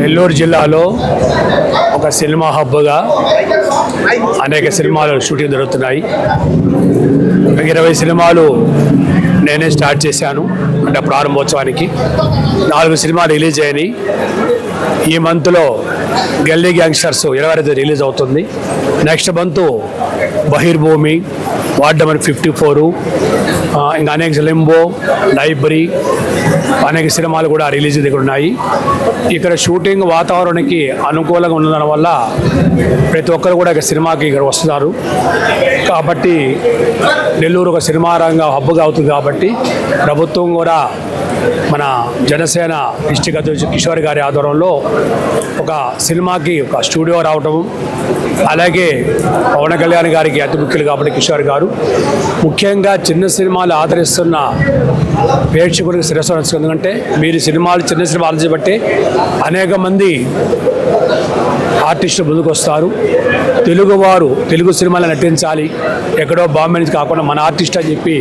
నెల్లూరు జిల్లాలో ఒక సినిమా హబ్గా అనేక సినిమాలు షూటింగ్ జరుగుతున్నాయి. ఒక ఇరవై సినిమాలు నేనే స్టార్ట్ చేశాను అంటే ప్రారంభోత్సవానికి. నాలుగు సినిమాలు రిలీజ్ అయినాయి. ఈ మంత్లో గల్లీ గ్యాంగ్స్టర్స్ ఇరవై ఐదు రిలీజ్ అవుతుంది. నెక్స్ట్ మంత్ బహిర్భూమి వార్డ్ నెంబర్ ఫిఫ్టీ ఫోరు ఇంకా అనేక లింబో లైబ్రరీ అనేక సినిమాలు కూడా రిలీజ్ దగ్గర ఉన్నాయి. ఇక్కడ షూటింగ్ వాతావరణానికి అనుకూలంగా ఉండడం వల్ల ప్రతి ఒక్కరు కూడా ఇక్కడ సినిమాకి ఇక్కడ వస్తున్నారు. కాబట్టి నెల్లూరు ఒక సినిమా రంగం హబ్బుగా అవుతుంది కాబట్టి ప్రభుత్వం కూడా మన జనసేన డిస్టిక్ అధ్యక్షుడు కిషోర్ గారి ఆధ్వర్యంలో ఒక సినిమాకి ఒక స్టూడియో రావటం అలాగే పవన్ కళ్యాణ్ గారికి అతి ముఖ్యులు కాబట్టి కిషోర్ గారు. ముఖ్యంగా చిన్న సినిమా సినిమాలు ఆదరిస్తున్న ప్రేక్షకులకు శిరస్సు ఎందుకంటే మీరు సినిమాలు చిన్న సినిమాలు ఆలోచించబట్టి అనేక మంది ఆర్టిస్టులు ముందుకొస్తారు. తెలుగువారు తెలుగు సినిమాలు నటించాలి. ఎక్కడో బాంబే నుంచి కాకుండా మన ఆర్టిస్ట్ అని చెప్పి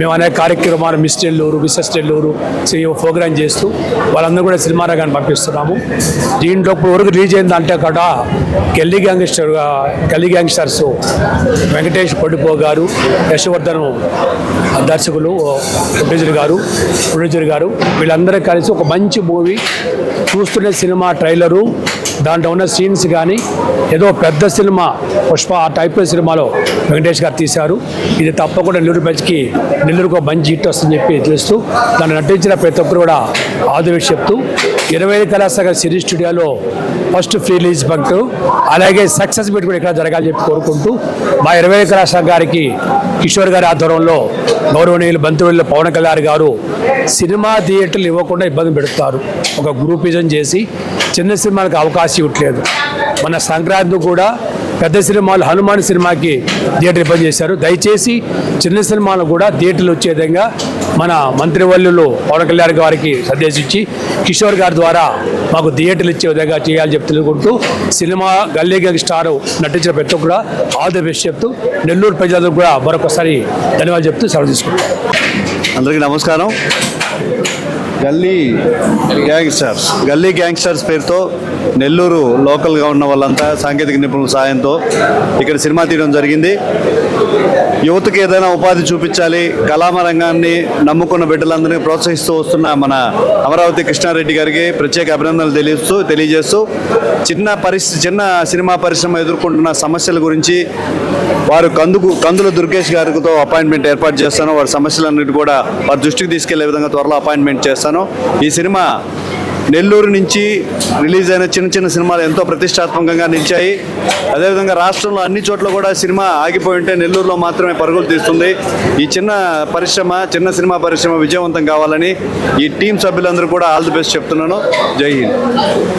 మేము అనేక కార్యక్రమాలు miss Nellore Mrs Nellore programme చేస్తూ వాళ్ళందరూ కూడా సినిమా రంగాన్ని పంపిస్తున్నాము. దీంట్లో ఇప్పుడు వరకు రిలీజ్ అయిందంటే కూడా gully gangster gully gangsters Venkatesh పొడిపో garu Yashavardhan దర్శకులు ప్రొడ్యూసర్ గారు ప్రొడ్యూసర్ గారు వీళ్ళందరూ కలిసి ఒక మంచి మూవీ చూస్తున్న సినిమా ట్రైలరు దాంట్లో ఉన్న సీన్స్ కానీ ఏదో పెద్ద సినిమా పుష్ప ఆ టైప్ సినిమాలో వెంకటేష్ గారు తీశారు. ఇది తప్పకుండా నెల్లూరు బజ్కి నెల్లూరుకు మంచి హిట్ వస్తుందని చెప్పి తెలుస్తూ దాన్ని నటించిన ప్రతి ఒక్కరు కూడా ఆదివేసి చెప్తూ ఇరవై ఐదు కళాశాల సిరీ స్టూడియోలో ఫస్ట్ ఫ్రీ రిలీజ్ బంక్ అలాగే సక్సెస్ మీట్ కూడా ఇక్కడ జరగాలని చెప్పి కోరుకుంటూ మా ఇరవై ఐదు కళాశాల గారికి కిషోర్ గారి ఆధ్వర్యంలో గౌరవనీయులు బంధువులు పవన్ కళ్యాణ్ గారు సినిమా థియేటర్లు ఇవ్వకుండా ఇబ్బంది పెడతారు ఒక గ్రూపిజం చేసి చిన్న సినిమాలకు అవకాశం ఇవ్వట్లేదు మన సంక్రాంతి కూడా పెద్ద సినిమాలు హనుమాన్ సినిమాకి థియేటర్ ఇబ్బంది చేశారు. దయచేసి చిన్న సినిమాలు కూడా థియేటర్లు వచ్చే విధంగా మన మంత్రివల్లులు పవన్ కళ్యాణ్ గారికి సందేశించి కిషోర్ గారి ద్వారా మాకు థియేటర్లు ఇచ్చే విధంగా చేయాలని చెప్పి తెలుసుకుంటూ సినిమా గల్లీ గ్యాంగ్ స్టార్ నటించిన ప్రతి కూడా ఆల్ ది బెస్ట్ చెప్తూ నెల్లూరు ప్రజలకు కూడా మరొకసారి ధన్యవాదాలు చెప్తూ సెలవు తీసుకుంటాం అందరికీ నమస్కారం. గల్లీ గ్యాంగ్స్టర్స్. గల్లీ గ్యాంగ్స్టర్స్ పేరుతో నెల్లూరు లోకల్గా ఉన్న వాళ్ళంతా సాంకేతిక నిపుణుల సాయంతో ఇక్కడ సినిమా తీయడం జరిగింది. యువతకి ఏదైనా ఉపాధి చూపించాలి కళామ రంగాన్ని నమ్ముకున్న బిడ్డలందరినీ ప్రోత్సహిస్తూ వస్తున్న మన అమరావతి కృష్ణారెడ్డి గారికి ప్రత్యేక అభినందనలు తెలియస్తూ తెలియజేస్తూ చిన్న పరిస్థితి చిన్న సినిమా పరిశ్రమ ఎదుర్కొంటున్న సమస్యల గురించి వారు కందుకు కందుల దుర్గేష్ గారితో అపాయింట్మెంట్ ఏర్పాటు చేస్తాను. వారి సమస్యలన్నిటి కూడా వారి దృష్టికి తీసుకెళ్ళే విధంగా త్వరలో అపాయింట్మెంట్ చేస్తాను. ఈ సినిమా నెల్లూరు నుంచి రిలీజ్ అయిన చిన్న చిన్న సినిమాలు ఎంతో ప్రతిష్టాత్మకంగా నిలిచాయి. అదేవిధంగా రాష్ట్రంలో అన్ని చోట్ల కూడా సినిమా ఆగిపోయి ఉంటే నెల్లూరులో మాత్రమే పరుగులు తీస్తుంది. ఈ చిన్న పరిశ్రమ చిన్న సినిమా పరిశ్రమ విజయవంతం కావాలని ఈ టీం సభ్యులందరూ కూడా ఆల్ ది బెస్ట్ చెప్తున్నాను. జై హింద్.